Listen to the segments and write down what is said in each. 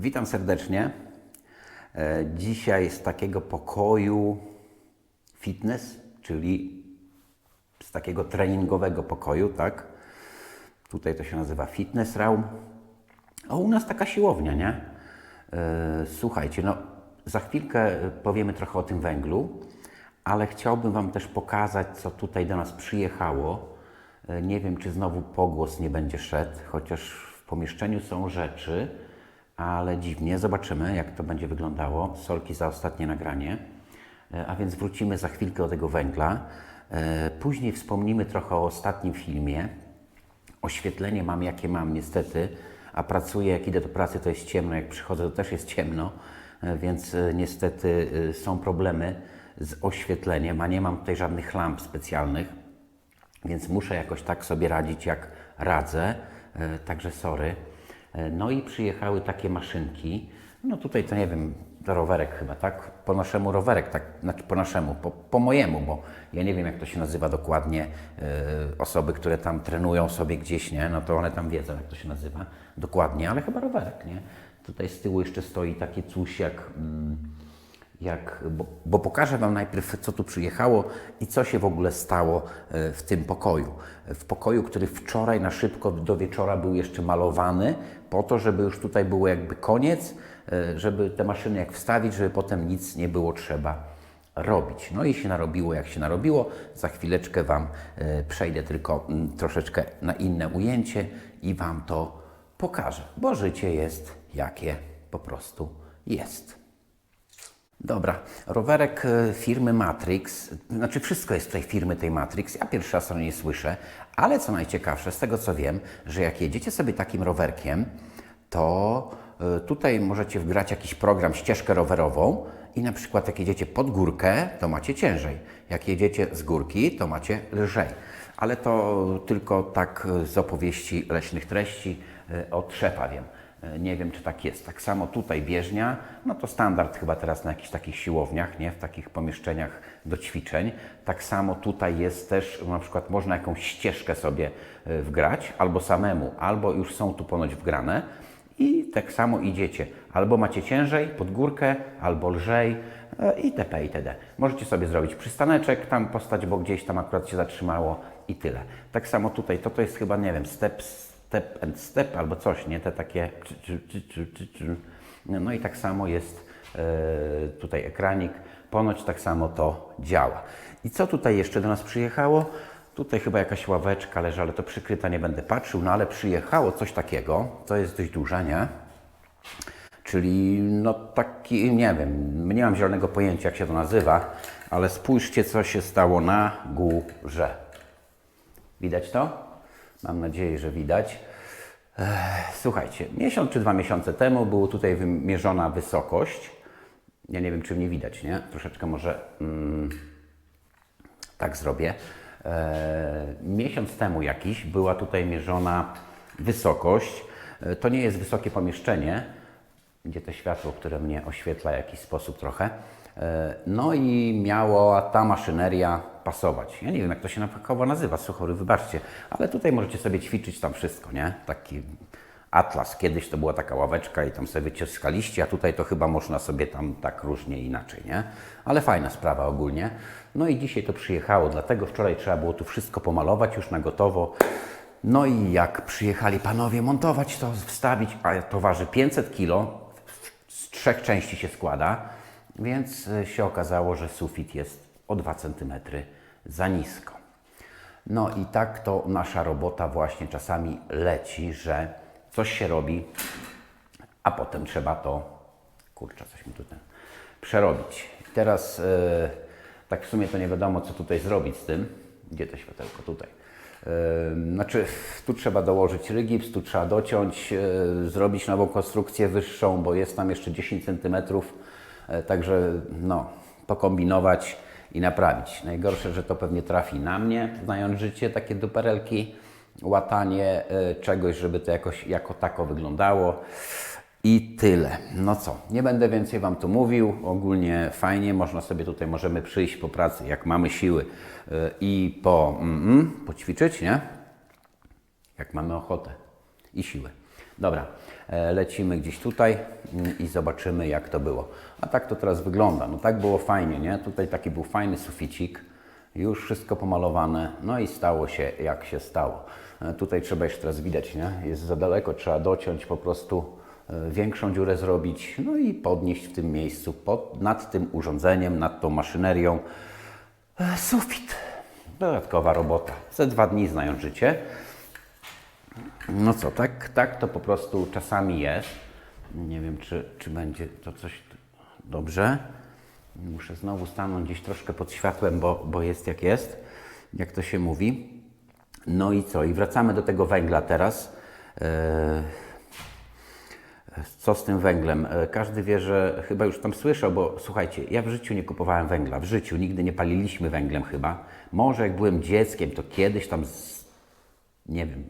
Witam serdecznie. E, Dzisiaj z takiego pokoju fitness, czyli z takiego treningowego pokoju, tak? Tutaj to się nazywa fitness room. A u nas taka siłownia, nie? E, Słuchajcie, no za chwilkę powiemy trochę o tym węglu, ale chciałbym Wam też pokazać, co tutaj do nas przyjechało. E, Nie wiem, czy znowu pogłos nie będzie szedł, chociaż w pomieszczeniu są rzeczy, ale dziwnie. Zobaczymy, jak to będzie wyglądało. Solki za ostatnie nagranie. E, A więc wrócimy za chwilkę do tego węgla. E, Później wspomnimy trochę o ostatnim filmie. Oświetlenie mam, jakie mam, niestety. A pracuję, jak idę do pracy, to jest ciemno. Jak przychodzę, to też jest ciemno. E, Więc niestety są problemy z oświetleniem, a nie mam tutaj żadnych lamp specjalnych. Więc muszę jakoś tak sobie radzić, jak radzę. Także sorry. E, No i przyjechały takie maszynki. No tutaj to nie wiem, to rowerek chyba, tak? Po naszemu rowerek, tak, znaczy po naszemu, po, po mojemu, bo ja nie wiem jak to się nazywa dokładnie. E, Osoby, które tam trenują sobie gdzieś, nie? No to one tam wiedzą jak to się nazywa dokładnie, ale chyba rowerek, nie? Tutaj z tyłu jeszcze stoi takie coś jak... Mm, jak, bo, bo pokażę Wam najpierw, co tu przyjechało i co się w ogóle stało e, w tym pokoju. W pokoju, który wczoraj na szybko do wieczora był jeszcze malowany, po to, żeby już tutaj było jakby koniec, e, żeby te maszyny jak wstawić, żeby potem nic nie było trzeba robić. No i się narobiło, jak się narobiło. Za chwileczkę Wam e, przejdę tylko mm, troszeczkę na inne ujęcie i Wam to pokażę, bo życie jest jakie po prostu jest. Dobra, rowerek e, firmy Matrix, znaczy wszystko jest tej firmy tej Matrix, ja pierwszy raz o niej słyszę, ale co najciekawsze, z tego co wiem, że jak jedziecie sobie takim rowerkiem, to e, tutaj możecie wgrać jakiś program, ścieżkę rowerową i na przykład jak jedziecie pod górkę, to macie ciężej, jak jedziecie z górki, to macie lżej. Ale to tylko tak e, z opowieści leśnych treści od szefa wiem. E, Nie wiem, czy tak jest. Tak samo tutaj bieżnia, no to standard chyba teraz na jakichś takich siłowniach, nie? w takich pomieszczeniach do ćwiczeń. Tak samo tutaj jest też, na przykład można jakąś ścieżkę sobie e, wgrać, albo samemu, albo już są tu ponoć wgrane. I tak samo idziecie. Albo macie ciężej, pod górkę, albo lżej e, itp. itd. Możecie sobie zrobić przystaneczek, tam postać, bo gdzieś tam akurat się zatrzymało i tyle. Tak samo tutaj, to to jest chyba, nie wiem, step, step and step albo coś, nie? Te takie... No i tak samo jest e, tutaj ekranik. Ponoć tak samo to działa. I co tutaj jeszcze do nas przyjechało? Tutaj chyba jakaś ławeczka leży, ale to przykryta, nie będę patrzył, no ale przyjechało coś takiego, to jest dość duże, nie? Czyli no taki, nie wiem, nie mam zielonego pojęcia jak się to nazywa, ale spójrzcie co się stało na górze. Widać to? Mam nadzieję, że widać. Słuchajcie, miesiąc czy dwa miesiące temu była tutaj wymierzona wysokość. Ja nie wiem, czy mnie widać, nie? Troszeczkę może mm, tak zrobię. E, miesiąc temu jakiś była tutaj mierzona wysokość. E, to nie jest wysokie pomieszczenie, gdzie to światło, które mnie oświetla w jakiś sposób trochę. E, No i miała ta maszyneria pasować. Ja nie wiem, jak to się fachowo nazywa, suchory, wybaczcie, ale tutaj możecie sobie ćwiczyć tam wszystko, nie? Taki atlas. Kiedyś to była taka ławeczka i tam sobie wyciskaliście, a tutaj to chyba można sobie tam tak różnie inaczej, nie? Ale fajna sprawa ogólnie. No i dzisiaj to przyjechało, dlatego wczoraj trzeba było tu wszystko pomalować już na gotowo. No i jak przyjechali panowie montować to, wstawić, a to waży 500 kg, z trzech części się składa, więc y, się okazało, że sufit jest o 2 cm za nisko. No i tak to nasza robota właśnie czasami leci, że coś się robi, a potem trzeba to, kurczę, coś mi tutaj, przerobić. Teraz e, tak w sumie to nie wiadomo, co tutaj zrobić z tym. Gdzie to światełko? Tutaj. E, Znaczy, tu trzeba dołożyć rygips, tu trzeba dociąć, e, zrobić nową konstrukcję wyższą, bo jest tam jeszcze 10 cm, e, także no, pokombinować i naprawić. Najgorsze, że to pewnie trafi na mnie, znając życie, takie duperelki, łatanie e, czegoś, żeby to jakoś jako tako wyglądało. I tyle. No co, nie będę więcej Wam tu mówił. Ogólnie fajnie, można sobie tutaj, możemy przyjść po pracy, jak mamy siły y, i po, mm, mm, poćwiczyć, nie? Jak mamy ochotę i siły. Dobra, E, Lecimy gdzieś tutaj mm, i zobaczymy, jak to było. A tak to teraz wygląda. No tak było fajnie, nie? Tutaj taki był fajny suficik, już wszystko pomalowane, no i stało się, jak się stało. E, Tutaj trzeba jeszcze teraz widać, nie? Jest za daleko, trzeba dociąć po prostu e, większą dziurę zrobić, no i podnieść w tym miejscu, pod, nad tym urządzeniem, nad tą maszynerią e, sufit. Dodatkowa robota. Ze dwa dni znając życie. No co, tak, tak to po prostu czasami jest. Nie wiem, czy, czy będzie to coś dobrze. Muszę znowu stanąć gdzieś troszkę pod światłem, bo, bo jest jak jest, jak to się mówi. No i co? I wracamy do tego węgla teraz. E, co z tym węglem? E, Każdy wie, że chyba już tam słyszał, bo słuchajcie, ja w życiu nie kupowałem węgla. W życiu nigdy nie paliliśmy węglem chyba. Może jak byłem dzieckiem, to kiedyś tam, z, nie wiem,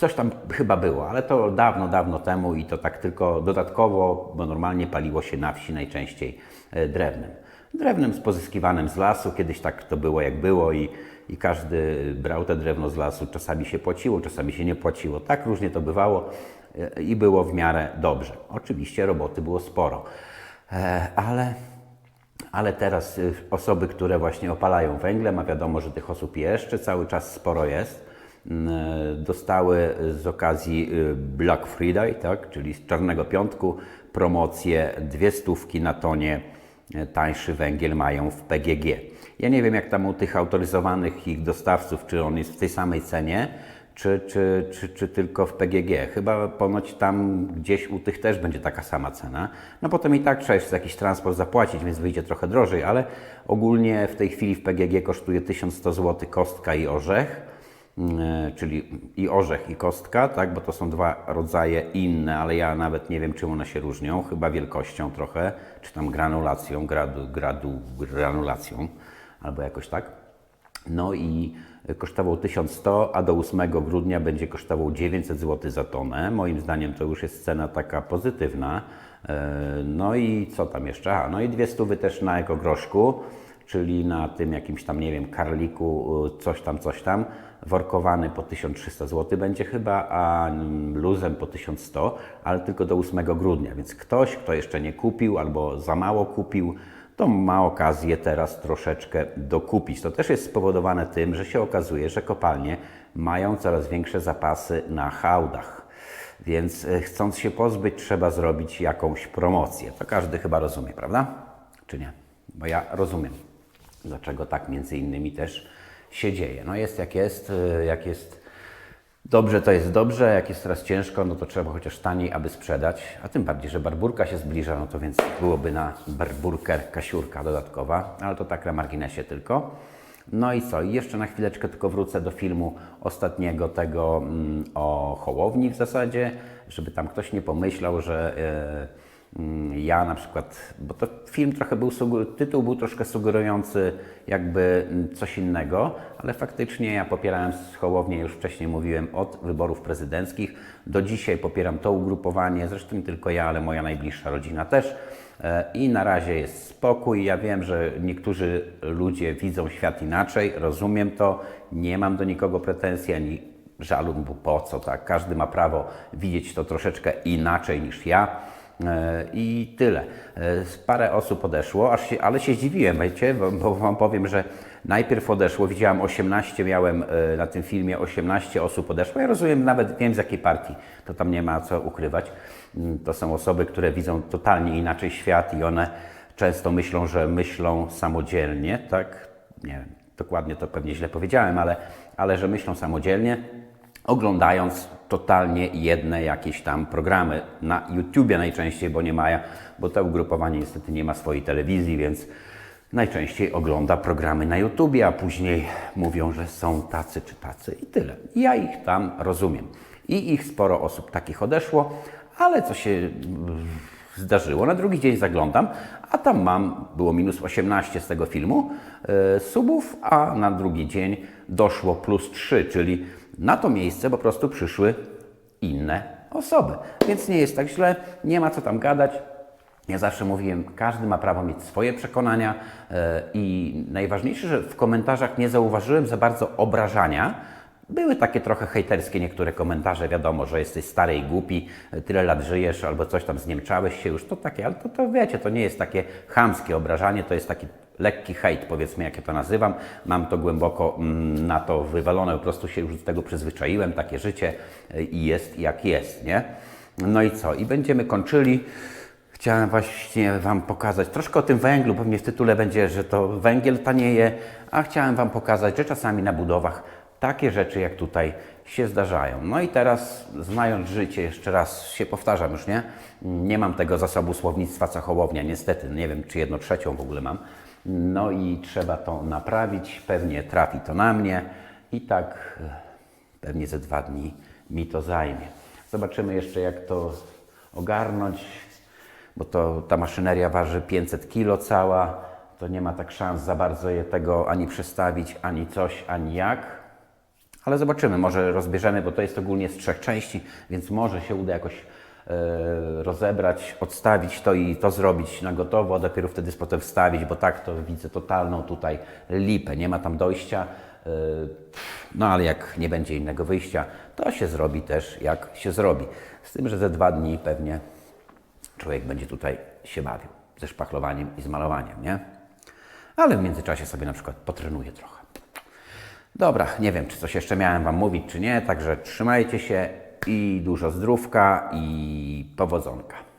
Coś tam chyba było, ale to dawno, dawno temu i to tak tylko dodatkowo, bo normalnie paliło się na wsi najczęściej e, drewnem. Drewnem pozyskiwanym z lasu, kiedyś tak to było jak było i, i każdy brał te drewno z lasu. Czasami się płaciło, czasami się nie płaciło. Tak różnie to bywało e, i było w miarę dobrze. Oczywiście roboty było sporo, E, ale ale teraz osoby, które właśnie opalają węglem, a wiadomo, że tych osób jeszcze cały czas sporo jest, dostały z okazji y, Black Friday, tak, czyli z Czarnego Piątku, promocję dwie stówki na tonie y, tańszy węgiel mają w PGG. Ja nie wiem, jak tam u tych autoryzowanych ich dostawców, czy on jest w tej samej cenie, czy, czy, czy, czy tylko w PGG. Chyba ponoć tam gdzieś u tych też będzie taka sama cena. No potem i tak trzeba jeszcze jakiś transport zapłacić, więc wyjdzie trochę drożej, ale ogólnie w tej chwili w PGG kosztuje 1100 zł kostka i orzech, czyli i orzech i kostka, tak, bo to są dwa rodzaje inne, ale ja nawet nie wiem czym one się różnią, chyba wielkością trochę, czy tam granulacją, gradu, gradu granulacją, albo jakoś tak. No i kosztował 1100, a do 8 grudnia będzie kosztował 900 zł za tonę. Moim zdaniem to już jest cena taka pozytywna. E, No i co tam jeszcze? A, no i dwie stówy też na ekogroszku, czyli na tym jakimś tam, nie wiem, karliku, y, coś tam, coś tam. Workowany po 1300 zł będzie chyba, a luzem po 1100, ale tylko do 8 grudnia. Więc ktoś, kto jeszcze nie kupił albo za mało kupił, to ma okazję teraz troszeczkę dokupić. To też jest spowodowane tym, że się okazuje, że kopalnie mają coraz większe zapasy na hałdach. Więc e, chcąc się pozbyć, trzeba zrobić jakąś promocję. To każdy chyba rozumie, prawda? Czy nie? Bo ja rozumiem, dlaczego tak między innymi też się dzieje. No jest jak jest, e, jak jest Dobrze to jest dobrze, jak jest teraz ciężko, no to trzeba chociaż taniej, aby sprzedać. A tym bardziej, że barburka się zbliża, no to więc byłoby na barburkę kasiurka dodatkowa, ale to tak na marginesie tylko. No i co? I jeszcze na chwileczkę tylko wrócę do filmu ostatniego, tego mm, o Hołowni w zasadzie, żeby tam ktoś nie pomyślał, że mm, ja na przykład, bo to film trochę był, tytuł był troszkę sugerujący jakby mm, coś innego, ale faktycznie ja popierałem z Hołownię, już wcześniej mówiłem, od wyborów prezydenckich. Do dzisiaj popieram to ugrupowanie, zresztą nie tylko ja, ale moja najbliższa rodzina też. E, I na razie jest spokój. Ja wiem, że niektórzy ludzie widzą świat inaczej, rozumiem to, nie mam do nikogo pretensji ani żalu, bo po co, tak? Każdy ma prawo widzieć to troszeczkę inaczej niż ja. E, I tyle. E, Parę osób odeszło, aż się, ale się zdziwiłem, wiecie, bo, Wam powiem, że najpierw odeszło, widziałam 18, miałem e, na tym filmie 18 osób odeszło. Ja rozumiem, nawet wiem z jakiej partii, to tam nie ma co ukrywać. Mm, To są osoby, które widzą totalnie inaczej świat i one często myślą, że myślą samodzielnie, tak? Nie wiem, dokładnie to pewnie źle powiedziałem, ale, ale że myślą samodzielnie oglądając totalnie jedne jakieś tam programy na YouTubie najczęściej, bo nie ma, bo to ugrupowanie niestety nie ma swojej telewizji, więc najczęściej ogląda programy na YouTubie, a później mówią, że są tacy czy tacy i tyle. Ja ich tam rozumiem. I ich sporo osób takich odeszło, ale co się zdarzyło? Na drugi dzień zaglądam, a tam mam, było minus 18 z tego filmu e, subów, a na drugi dzień doszło plus 3, czyli na to miejsce po prostu przyszły inne osoby. Więc nie jest tak źle, nie ma co tam gadać. Ja zawsze mówiłem, każdy ma prawo mieć swoje przekonania e, i najważniejsze, że w komentarzach nie zauważyłem za bardzo obrażania Były takie trochę hejterskie niektóre komentarze, wiadomo, że jesteś stary i głupi, tyle lat żyjesz albo coś tam zniemczałeś się już, to takie, ale to, to wiecie, to nie jest takie chamskie obrażanie, to jest taki lekki hejt, powiedzmy, jak ja to nazywam. Mam to głęboko mm, na to wywalone, po prostu się już do tego przyzwyczaiłem, takie życie y, i jest jak jest, nie? No i co? I będziemy kończyli. Chciałem właśnie Wam pokazać troszkę o tym węglu. Pewnie w tytule będzie, że to węgiel tanieje, a chciałem Wam pokazać, że czasami na budowach takie rzeczy jak tutaj się zdarzają. No i teraz, znając życie, jeszcze raz się powtarzam już, nie? Nie mam tego zasobu słownictwa co Hołownia, niestety. Nie wiem, czy jedno trzecią w ogóle mam. No i trzeba to naprawić. Pewnie trafi to na mnie i tak e, pewnie ze dwa dni mi to zajmie. Zobaczymy jeszcze, jak to ogarnąć bo to ta maszyneria waży 500 kg cała, to nie ma tak szans za bardzo je tego ani przestawić, ani coś, ani jak. Ale zobaczymy, może rozbierzemy, bo to jest ogólnie z trzech części, więc może się uda jakoś e, rozebrać, odstawić to i to zrobić na gotowo, a dopiero wtedy potem wstawić, bo tak to widzę totalną tutaj lipę, nie ma tam dojścia. E, no ale jak nie będzie innego wyjścia, to się zrobi też jak się zrobi. Z tym, że ze dwa dni pewnie człowiek będzie tutaj się bawił ze szpachlowaniem i z malowaniem, nie? Ale w międzyczasie sobie na przykład potrenuję trochę. Dobra, nie wiem, czy coś jeszcze miałem Wam mówić, czy nie, także trzymajcie się i dużo zdrówka i powodzonka.